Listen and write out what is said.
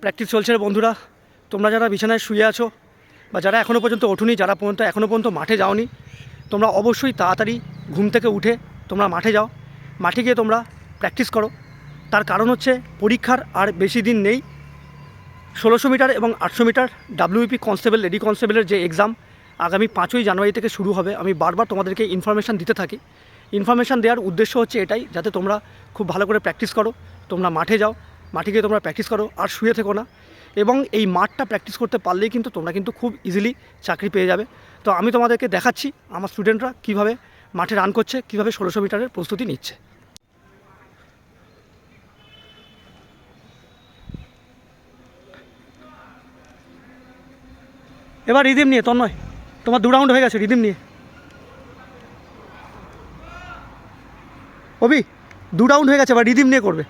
Practice চলছে বন্ধুরা। তোমরা যারা বিছানায় শুয়ে আছো বা যারা এখনও পর্যন্ত ওঠুনি, যারা পর্যন্ত এখনও পর্যন্ত মাঠে যাওনি, তোমরা অবশ্যই তাড়াতাড়ি ঘুম থেকে উঠে তোমরা মাঠে যাও। মাঠে গিয়ে তোমরা প্র্যাকটিস করো। তার কারণ হচ্ছে পরীক্ষার আর বেশি দিন নেই। ষোলোশো মিটার এবং আটশো মিটার ডাব্লিউপি কনস্টেবল লেডি কনস্টেবলের যে এক্সাম আগামী পাঁচই জানুয়ারি থেকে শুরু হবে, আমি বারবার তোমাদেরকে ইনফরমেশান দিতে থাকি। ইনফরমেশান দেওয়ার উদ্দেশ্য হচ্ছে এটাই, যাতে তোমরা খুব ভালো করে প্র্যাকটিস করো, তোমরা মাঠে যাও। গিয়ে তোমরা প্র্যাকটিস করো আর শুয়ে থেকো না। এবং এই মাঠটা প্র্যাকটিস করতে পারলেই কিন্তু তোমরা কিন্তু খুব ইজিলি চাকরি পেয়ে যাবে। তো আমি তোমাদেরকে দেখাচ্ছি আমার স্টুডেন্টরা কীভাবে মাঠে রান করছে, কীভাবে ষোলোশো মিটারের প্রস্তুতি নিচ্ছে। এবার রিদিম নিয়ে, তন্ময়, তোমার দু রাউন্ড হয়ে গেছে রিদিম নিয়ে। অভি, দু রাউন্ড হয়ে গেছে, এবার রিদিম নিয়ে করবে।